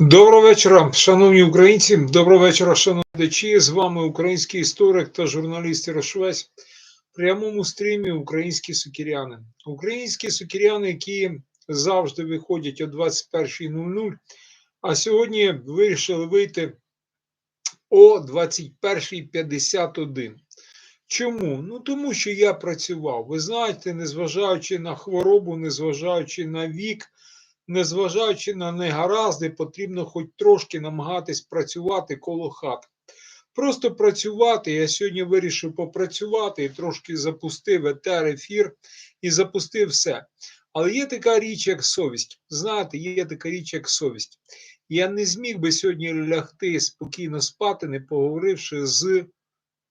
Доброго вечора, шановні українці. Доброго вечора, шановні глядачі. З вами український історик та журналіст Ярошвець. В прямому стрімі українські сукіряни. Українські сукіряни, які завжди виходять о 21.00, а сьогодні вирішили вийти о 21.51. Чому? Ну тому що я працював. Ви знаєте, незважаючи на хворобу, незважаючи на вік незважаючи на негаразди, потрібно хоч трошки намагатись працювати коло хат. Просто працювати. Я сьогодні вирішив попрацювати і трошки запустив етер, ефір і запустив все. Але є така річ, як совість. Знаєте, є така річ, як совість. Я не зміг би сьогодні лягти спокійно спати, не поговоривши з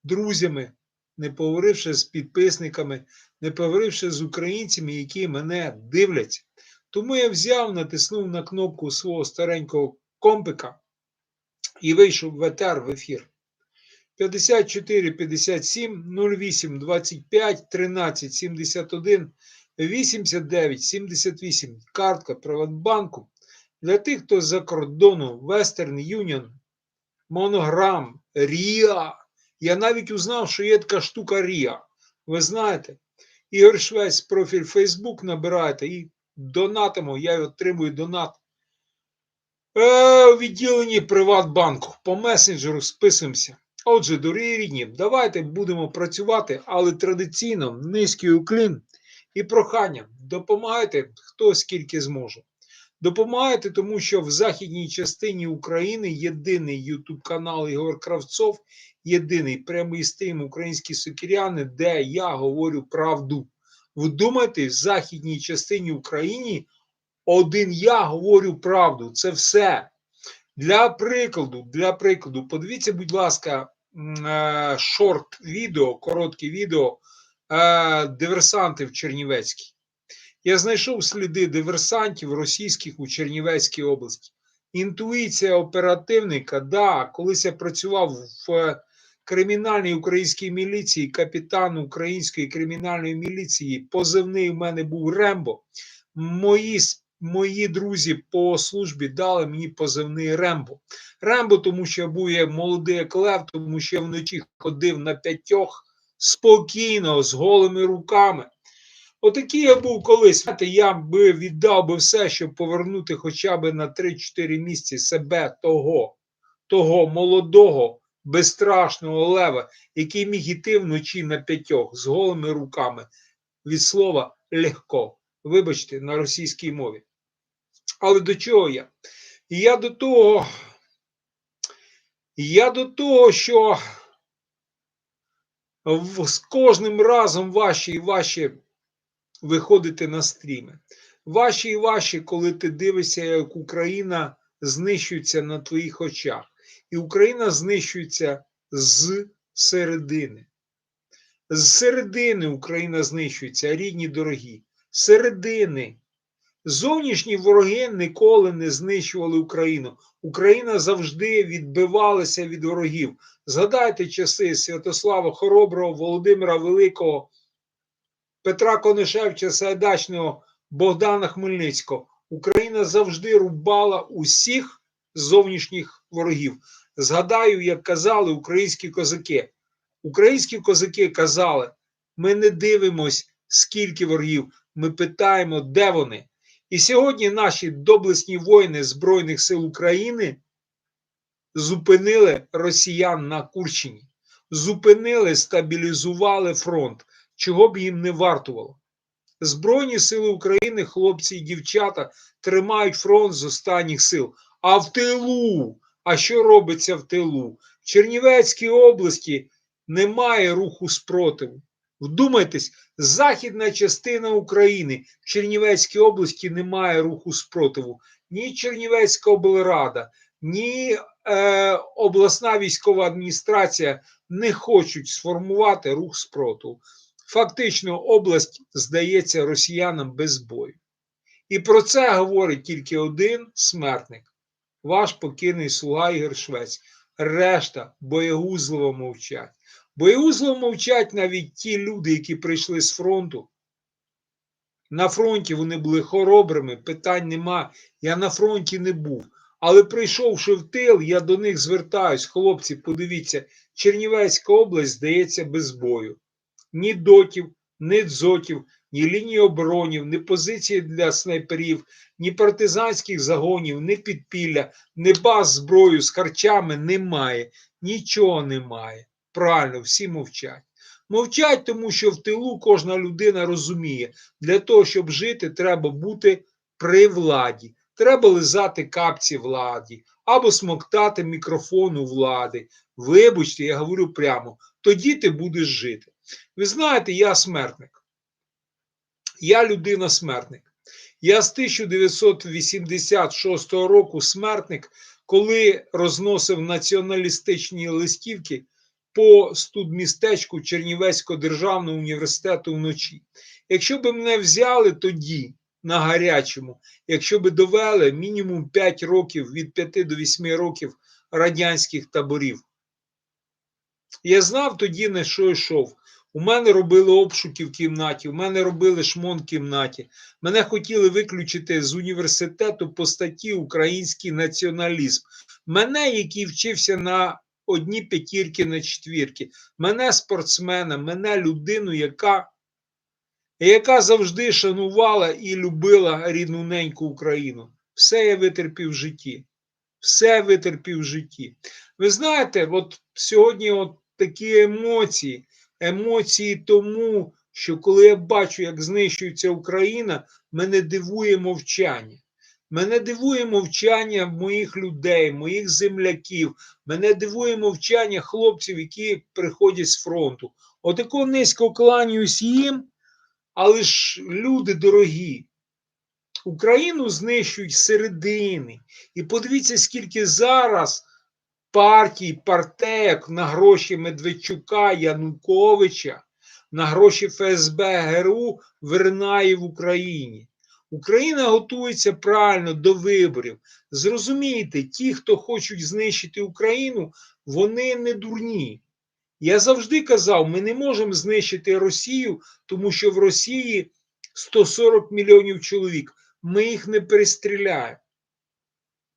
друзями, не поговоривши з підписниками, не поговоривши з українцями, які мене дивляться. Тому я взяв, натиснув на кнопку свого старенького компика і вийшов в етер в ефір. 54 57 08 25 13 71 89 78. Картка Приватбанку. Для тих, хто з-за кордону Western Union, Монограм, Ріа. Я навіть узнав, що є така штука Ріа. Ви знаєте, Ігор Швець, профіль Facebook набирайте і донатимо, я отримую донат. Е, у відділенні Приватбанку по месенджеру списуємося. Отже, дорогі рідні, давайте будемо працювати, але традиційно низький уклін і прохання. Допомагайте хто скільки зможе. Допомагайте, тому що в західній частині України єдиний Ютуб канал Ігор Кравцов, єдиний прямий стрім українські сокіряни, де я говорю правду. Вдумайтесь, в західній частині України один я говорю правду. Це все. Для прикладу, для прикладу, подивіться, будь ласка, е, шорт відео, коротке відео е, диверсантів Чернівецькій. Я знайшов сліди диверсантів російських у Чернівецькій області. Інтуїція оперативника, да, колись я працював в кримінальній українській міліції, капітан української кримінальної міліції, позивний в мене був Рембо. Мої мої друзі по службі дали мені позивний Рембо. Рембо, тому що я був молодий як лев, тому що я вночі ходив на п'ятьох спокійно, з голими руками. Отакий я був колись. Я би віддав би все, щоб повернути хоча б на 3-4 місяці себе того, того молодого безстрашного лева, який міг іти вночі на п'ятьох з голими руками від слова легко. Вибачте, на російській мові. Але до чого я? Я до того, я до того, що з кожним разом ваші і ваші виходите на стріми. Ваші і ваші, коли ти дивишся, як Україна знищується на твоїх очах і Україна знищується з середини. З середини Україна знищується, рідні дорогі. З середини. Зовнішні вороги ніколи не знищували Україну. Україна завжди відбивалася від ворогів. Згадайте часи Святослава Хороброго, Володимира Великого, Петра Конишевича, Сайдачного, Богдана Хмельницького. Україна завжди рубала усіх зовнішніх ворогів. Згадаю, як казали українські козаки. Українські козаки казали: ми не дивимось, скільки ворогів, ми питаємо, де вони. І сьогодні наші доблесні воїни Збройних сил України зупинили росіян на Курщині, зупинили, стабілізували фронт, чого б їм не вартувало. Збройні сили України, хлопці і дівчата, тримають фронт з останніх сил. А в тилу, а що робиться в тилу? В Чернівецькій області немає руху спротиву. Вдумайтесь, західна частина України в Чернівецькій області немає руху спротиву. Ні Чернівецька облрада, ні е, обласна військова адміністрація не хочуть сформувати рух спротиву. Фактично, область здається росіянам без бою. І про це говорить тільки один смертник ваш покірний слуга Ігор Швець. Решта боєгузливо мовчать. Боєгузливо мовчать навіть ті люди, які прийшли з фронту. На фронті вони були хоробрими, питань нема. Я на фронті не був. Але прийшовши в тил, я до них звертаюсь, хлопці, подивіться, Чернівецька область здається без бою. Ні дотів, ні дзотів, ні лінії оборонів, ні позиції для снайперів, ні партизанських загонів, ні підпілля, ні баз зброю з харчами немає. Нічого немає. Правильно, всі мовчать. Мовчать, тому що в тилу кожна людина розуміє, для того, щоб жити, треба бути при владі. Треба лизати капці владі або смоктати мікрофон у влади. Вибачте, я говорю прямо, тоді ти будеш жити. Ви знаєте, я смертник. Я людина смертник. Я з 1986 року смертник, коли розносив націоналістичні листівки по студмістечку Чернівецького державного університету вночі. Якщо б мене взяли тоді на гарячому, якщо б довели мінімум 5 років від 5 до 8 років радянських таборів, я знав тоді, на що йшов. У мене робили обшуки в кімнаті, у мене робили шмон в кімнаті. Мене хотіли виключити з університету по статті Український націоналізм. Мене, який вчився на одні п'ятірки на четвірки, мене спортсмена, мене людину, яка, яка завжди шанувала і любила рідну неньку Україну. Все я витерпів в житті. Все витерпів в житті. Ви знаєте, от сьогодні от такі емоції емоції тому, що коли я бачу, як знищується Україна, мене дивує мовчання. Мене дивує мовчання моїх людей, моїх земляків. Мене дивує мовчання хлопців, які приходять з фронту. Отако низько кланяюсь їм, але ж люди дорогі. Україну знищують середини. І подивіться, скільки зараз партій, партеек на гроші Медведчука, Януковича, на гроші ФСБ ГРУ виринає в Україні. Україна готується правильно до виборів. Зрозумійте, ті, хто хочуть знищити Україну, вони не дурні. Я завжди казав, ми не можемо знищити Росію, тому що в Росії 140 мільйонів чоловік. Ми їх не перестріляємо.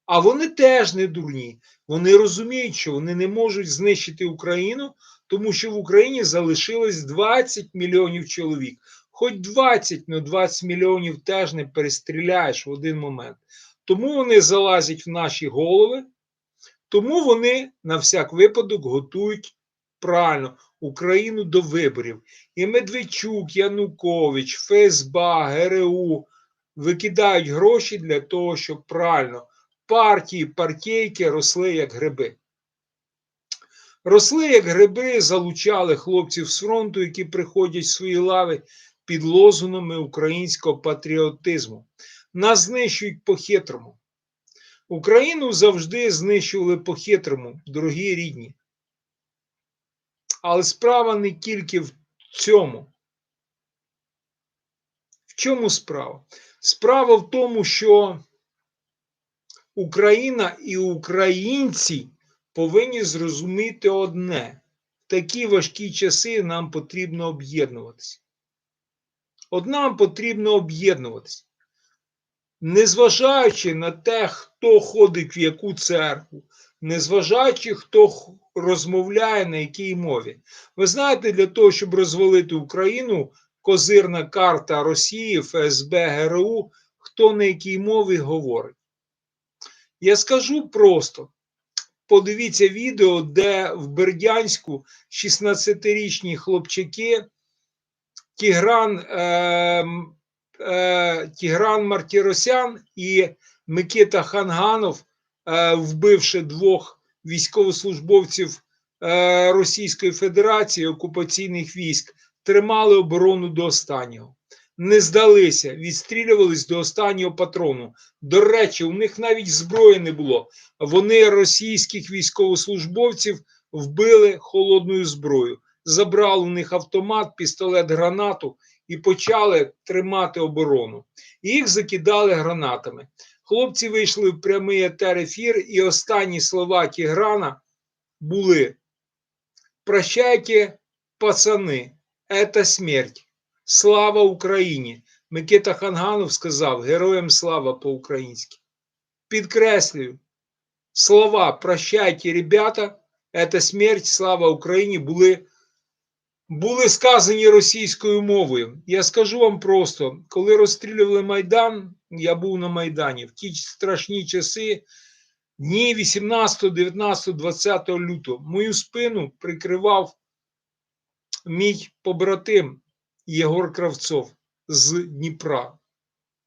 А вони теж не дурні. Вони розуміють, що вони не можуть знищити Україну, тому що в Україні залишилось 20 мільйонів чоловік. Хоч 20, але 20 мільйонів теж не перестріляєш в один момент. Тому вони залазять в наші голови, тому вони на всяк випадок готують правильно Україну до виборів. І Медведчук, Янукович, ФСБ, ГРУ викидають гроші для того, щоб правильно партії, партійки росли як гриби. Росли як гриби, залучали хлопців з фронту, які приходять в свої лави під лозунами українського патріотизму. Нас знищують по-хитрому. Україну завжди знищували по-хитрому, дорогі рідні. Але справа не тільки в цьому. В чому справа? Справа в тому, що Україна і українці повинні зрозуміти одне: в такі важкі часи нам потрібно об'єднуватися. От нам потрібно об'єднуватися. Незважаючи на те, хто ходить в яку церкву, незважаючи, хто розмовляє на якій мові. Ви знаєте, для того, щоб розвалити Україну, козирна карта Росії, ФСБ, ГРУ, хто на якій мові говорить. Я скажу просто: подивіться відео, де в Бердянську 16-річні хлопчаки Тігран, е, е, Тігран Мартіросян і Микита Ханганов, е, вбивши двох військовослужбовців е, Російської Федерації окупаційних військ, тримали оборону до останнього не здалися, відстрілювались до останнього патрону. До речі, у них навіть зброї не було. Вони російських військовослужбовців вбили холодною зброєю, забрали у них автомат, пістолет, гранату і почали тримати оборону. Їх закидали гранатами. Хлопці вийшли в прямий етер ефір, і останні слова Тіграна були: Прощайте, пацани, це смерть. Слава Україні! Микита Ханганов сказав Героям слава по-українськи. Підкреслюю, слова «Прощайте, ребята», «Это смерть, слава Україні» були, були сказані російською мовою. Я скажу вам просто, коли розстрілювали Майдан, я був на Майдані в ті страшні часи, дні 18, 19, 20 лютого, мою спину прикривав мій побратим Єгор Кравцов з Дніпра.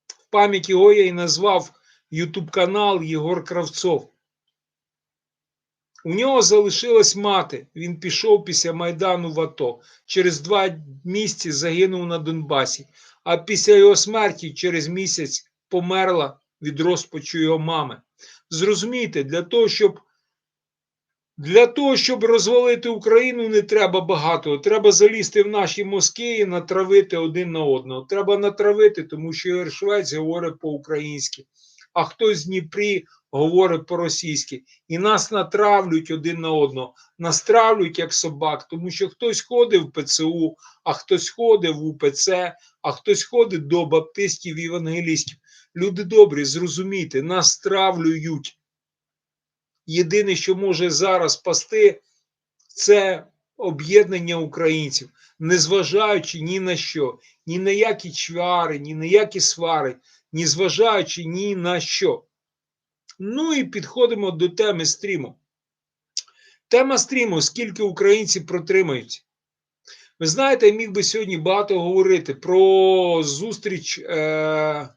В пам'ять його я і назвав Ютуб канал Єгор Кравцов. У нього залишилась мати. Він пішов після Майдану в АТО. Через два місяці загинув на Донбасі. А після його смерті через місяць померла від розпачу його мами. Зрозумійте, для того, щоб для того, щоб розвалити Україну, не треба багато. Треба залізти в наші мозки і натравити один на одного. Треба натравити, тому що Ігор говорить по-українськи, а хтось з Дніпрі говорить по-російськи. І нас натравлюють один на одного. Настравлюють як собак, тому що хтось ходить в ПЦУ, а хтось ходить в УПЦ, а хтось ходить до баптистів і євангелістів. Люди добрі, зрозумійте, нас стравлюють. Єдине, що може зараз спасти, це об'єднання українців, незважаючи ні на що, ні на які чвари, ні на які свари, ні зважаючи ні на що. Ну і підходимо до теми стріму. Тема стріму: скільки українці протримаються. Ви знаєте, я міг би сьогодні багато говорити про зустріч. Е-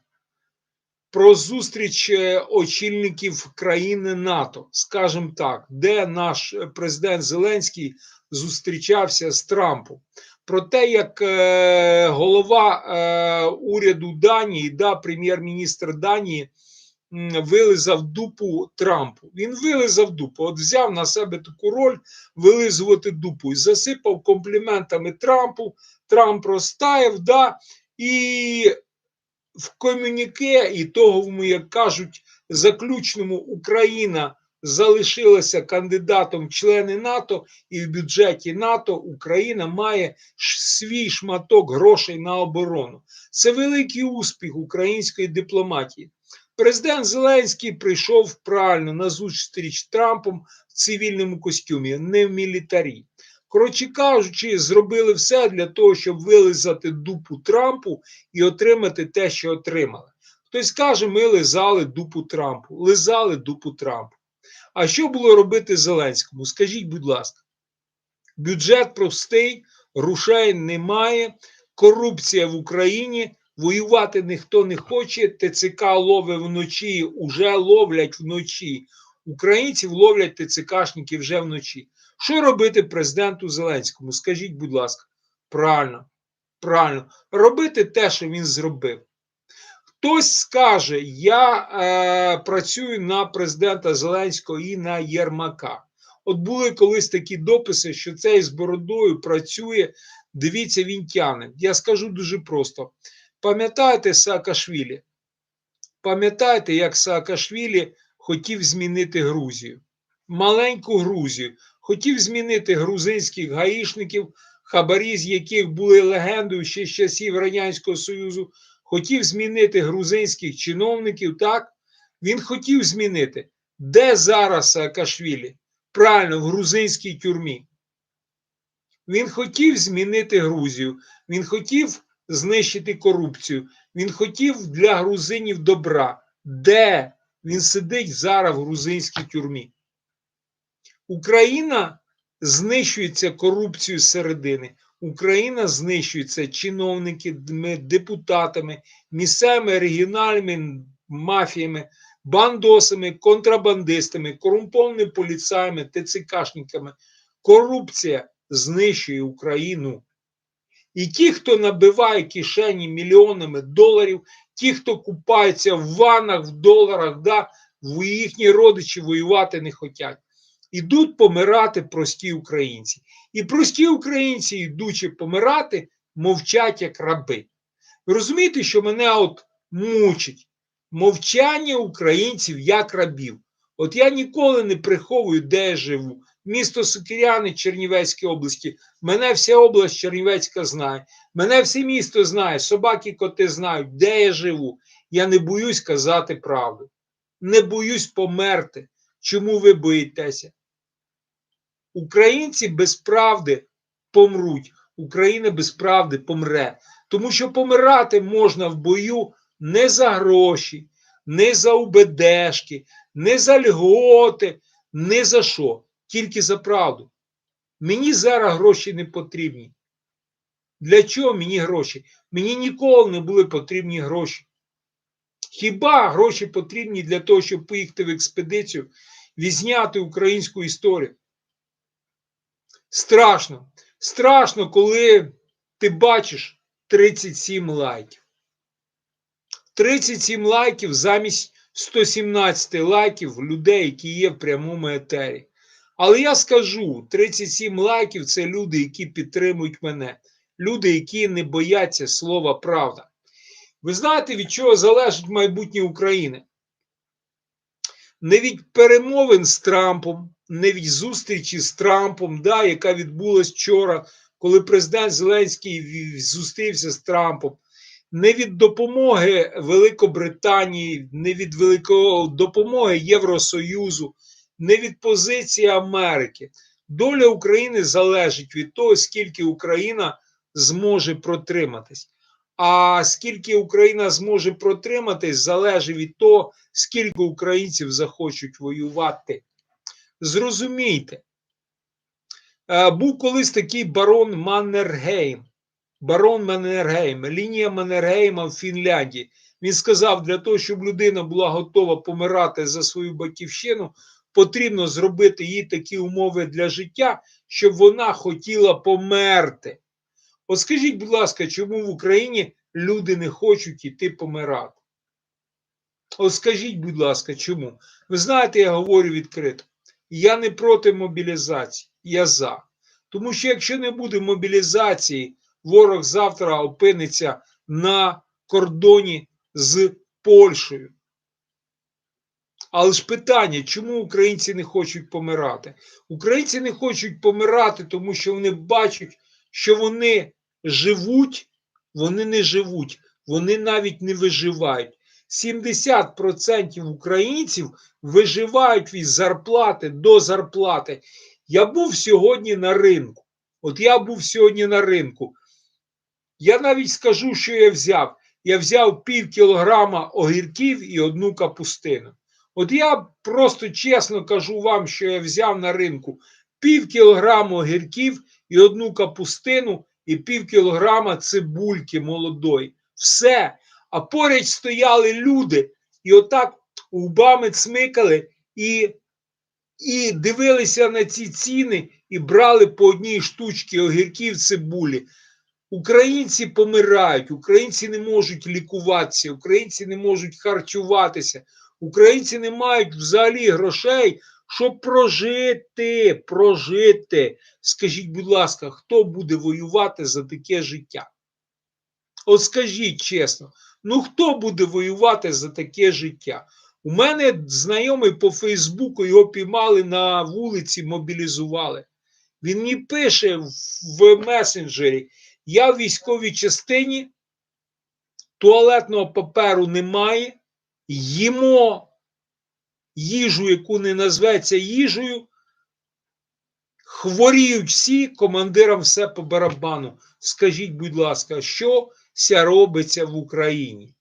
про зустріч е, очільників країни НАТО, скажімо так, де наш президент Зеленський зустрічався з Трампом. Про те, як е, голова е, уряду Данії, да, прем'єр-міністр Данії, вилизав дупу Трампу. Він вилизав дупу, от взяв на себе таку роль вилизувати дупу і засипав компліментами Трампу. Трамп розтаяв, да, і в комюніке і того, як кажуть, заключному Україна залишилася кандидатом члени НАТО, і в бюджеті НАТО Україна має свій шматок грошей на оборону. Це великий успіх української дипломатії. Президент Зеленський прийшов правильно на зустріч Трампом в цивільному костюмі, не в мілітарі. Коротше кажучи, зробили все для того, щоб вилизати дупу Трампу і отримати те, що отримали. Хтось каже, ми лизали дупу Трампу, лизали дупу Трампу. А що було робити Зеленському? Скажіть, будь ласка, бюджет простий, грошей немає, корупція в Україні, воювати ніхто не хоче, ТЦК ловить вночі, уже ловлять вночі. Українців ловлять ТЦКшники вже вночі. Що робити президенту Зеленському? Скажіть, будь ласка, правильно, правильно, робити те, що він зробив. Хтось скаже, я е, працюю на президента Зеленського і на Єрмака. От були колись такі дописи, що цей з бородою працює. Дивіться, він тяне. Я скажу дуже просто: пам'ятаєте Саакашвілі? Пам'ятаєте, як Саакашвілі хотів змінити Грузію? Маленьку Грузію хотів змінити грузинських гаїшників, хабарі з яких були легендою ще з часів Радянського Союзу, хотів змінити грузинських чиновників. Так, він хотів змінити. Де зараз Саакашвілі? Правильно, в грузинській тюрмі. Він хотів змінити Грузію, він хотів знищити корупцію, він хотів для грузинів добра. Де він сидить зараз в грузинській тюрмі? Україна знищується корупцією середини. Україна знищується чиновниками, депутатами, місцевими регіональними мафіями, бандосами, контрабандистами, корумпованими поліцаями, ТЦКшниками. Корупція знищує Україну. І ті, хто набиває кишені мільйонами доларів, ті, хто купається в ванах, в доларах, да, їхні родичі воювати не хочуть ідуть помирати прості українці. І прості українці, йдучи помирати, мовчать як раби. Розумієте, що мене от мучить мовчання українців як рабів. От я ніколи не приховую, де я живу. Місто Сокиряни Чернівецької області. Мене вся область Чернівецька знає. Мене все місто знає, собаки, коти знають, де я живу. Я не боюсь казати правду. Не боюсь померти Чому ви боїтеся? Українці без правди помруть. Україна без правди помре. Тому що помирати можна в бою не за гроші, не за УБДшки, не за льготи, не за що, тільки за правду. Мені зараз гроші не потрібні. Для чого мені гроші? Мені ніколи не були потрібні гроші. Хіба гроші потрібні для того, щоб поїхати в експедицію, відзняти українську історію? Страшно. Страшно, коли ти бачиш 37 лайків. 37 лайків замість 117 лайків людей, які є в прямому етері. Але я скажу: 37 лайків це люди, які підтримують мене, люди, які не бояться слова правда. Ви знаєте, від чого залежить майбутнє України? Не від перемовин з Трампом, не від зустрічі з Трампом, да, яка відбулась вчора, коли президент Зеленський зустрівся з Трампом, не від допомоги Великобританії, не від великої допомоги Євросоюзу, не від позиції Америки. Доля України залежить від того, скільки Україна зможе протриматись. А скільки Україна зможе протриматись, залежить від того, скільки українців захочуть воювати. Зрозумійте, е, був колись такий барон Маннергейм. Барон Маннергейм, лінія Маннергейма в Фінляндії. Він сказав, для того, щоб людина була готова помирати за свою батьківщину, потрібно зробити їй такі умови для життя, щоб вона хотіла померти. От скажіть, будь ласка, чому в Україні люди не хочуть іти помирати? От скажіть, будь ласка, чому? Ви знаєте, я говорю відкрито. Я не проти мобілізації, я за. Тому що якщо не буде мобілізації, ворог завтра опиниться на кордоні з Польщею. Але ж питання, чому українці не хочуть помирати? Українці не хочуть помирати, тому що вони бачать, що вони живуть, вони не живуть, вони навіть не виживають. 70% українців виживають від зарплати до зарплати. Я був сьогодні на ринку. От я був сьогодні на ринку. Я навіть скажу, що я взяв. Я взяв пів кілограма огірків і одну капустину. От я просто чесно кажу вам, що я взяв на ринку пів кілограма огірків і одну капустину, і пів кілограма цибульки молодої. Все. А поряд стояли люди, і отак губами цмикали і, і дивилися на ці ціни і брали по одній штучці огірків цибулі. Українці помирають, українці не можуть лікуватися, українці не можуть харчуватися, українці не мають взагалі грошей, щоб прожити, прожити. Скажіть, будь ласка, хто буде воювати за таке життя? От скажіть чесно, ну хто буде воювати за таке життя? У мене знайомий по Фейсбуку його піймали на вулиці, мобілізували. Він мені пише в- месенджері: я в військовій частині, туалетного паперу немає, їмо їжу, яку не назветься їжею. Хворіють всі, командирам все по барабану. Скажіть, будь ласка, що ся робиться в Україні?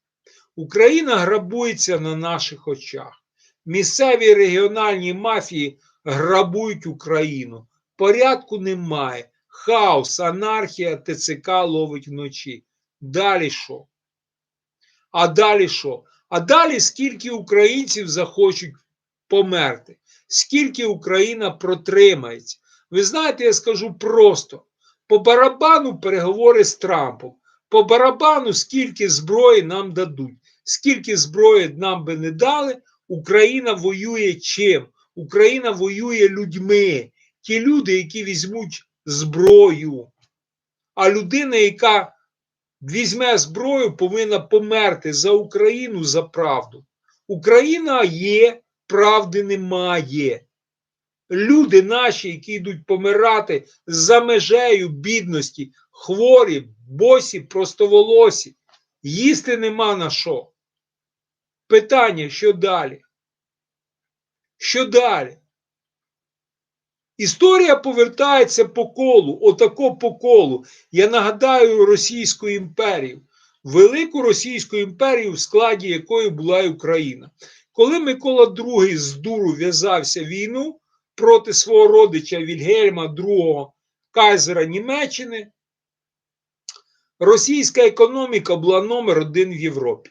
Україна грабується на наших очах. Місцеві регіональні мафії грабують Україну. Порядку немає. Хаос, анархія, ТЦК ловить вночі. Далі що? А далі що? А далі скільки українців захочуть померти? Скільки Україна протримається? Ви знаєте, я скажу просто: по барабану переговори з Трампом, по барабану, скільки зброї нам дадуть, скільки зброї нам би не дали, Україна воює чим? Україна воює людьми. Ті люди, які візьмуть зброю. А людина, яка візьме зброю, повинна померти за Україну за правду. Україна є, правди немає. Люди наші, які йдуть помирати за межею бідності, хворі, босі, простоволосі, їсти нема на що. Питання, що далі? Що далі? Історія повертається по колу, отако по колу. Я нагадаю Російську імперію, велику Російську імперію, в складі якої була і Україна. Коли Микола II з дуру в'язався війну проти свого родича Вільгельма II, кайзера Німеччини, російська економіка була номер один в Європі.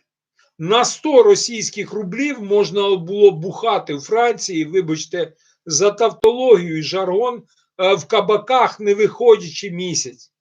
На 100 російських рублів можна було бухати у Франції, вибачте, за тавтологію і жаргон е, в кабаках, не виходячи місяць.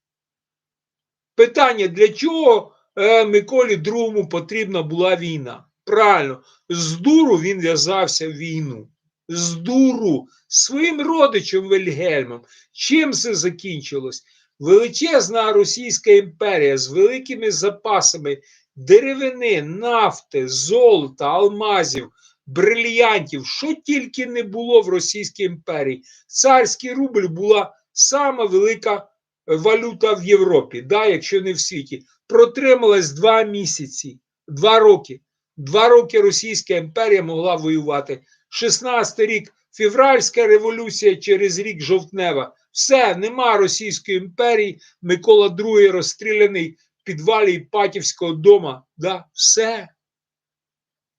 Питання: для чого е, Миколі II потрібна була війна? Правильно, з дуру він в'язався в війну. З дуру своїм родичем Вільгельмом. Чим це закінчилось? Величезна Російська імперія з великими запасами деревини, нафти, золота, алмазів, брильянтів, що тільки не було в Російській імперії. Царський рубль була сама велика валюта в Європі, да, якщо не в світі. Протрималась два місяці, два роки. Два роки Російська імперія могла воювати. 16 рік февральська революція, через рік жовтнева. Все, нема Російської імперії. Микола II розстріляний в підвалі Іпатівського дома. Да, Все.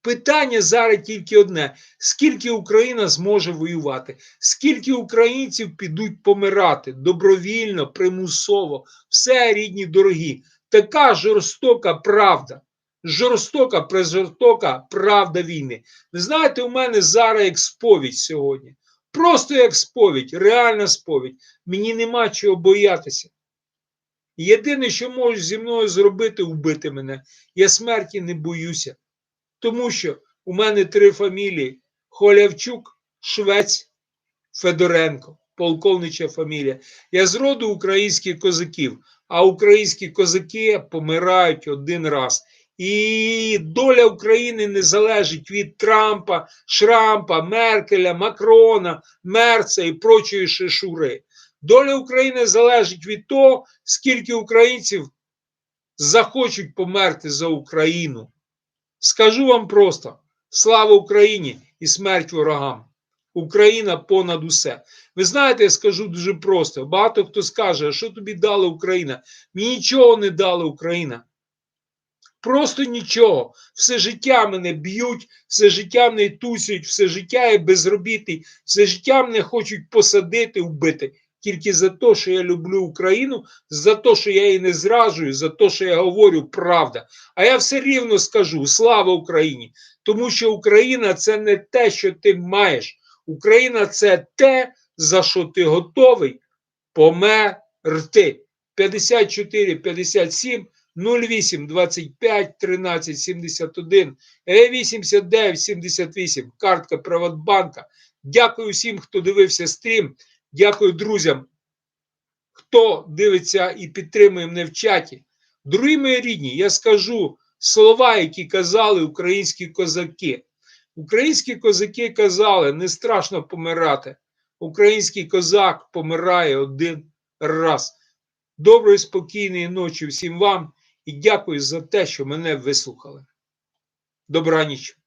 Питання зараз тільки одне: скільки Україна зможе воювати, скільки українців підуть помирати добровільно, примусово, все рідні дорогі. Така жорстока правда, жорстока, прижорстока правда війни. Ви знаєте, у мене зараз як сповідь сьогодні. Просто як сповідь, реальна сповідь. Мені нема чого боятися. Єдине, що можеш зі мною зробити, вбити мене. Я смерті не боюся. Тому що у мене три фамілії: Холявчук, Швець, Федоренко, полковнича фамілія. Я з роду українських козаків, а українські козаки помирають один раз. І доля України не залежить від Трампа, Шрампа, Меркеля, Макрона, Мерца і прочої шишури. Доля України залежить від того, скільки українців захочуть померти за Україну. Скажу вам просто: слава Україні і смерть ворогам! Україна понад усе. Ви знаєте, я скажу дуже просто. Багато хто скаже, а що тобі дала Україна? Мені нічого не дала Україна. Просто нічого. Все життя мене б'ють, все життя мене тусять, все життя я безробітний, все життя мене хочуть посадити, вбити. Тільки за те, що я люблю Україну, за те, що я її не зраджую, за те, що я говорю правда. А я все рівно скажу: слава Україні! Тому що Україна це не те, що ти маєш. Україна це те, за що ти готовий померти. 54, 57, 08, 25, 13, 71, 89, 78, картка Приватбанка. Дякую всім, хто дивився стрім. Дякую друзям, хто дивиться і підтримує мене в чаті. Дорогі мої рідні, я скажу слова, які казали українські козаки. Українські козаки казали, не страшно помирати. Український козак помирає один раз. Доброї, спокійної ночі всім вам і дякую за те, що мене вислухали. Добраніч.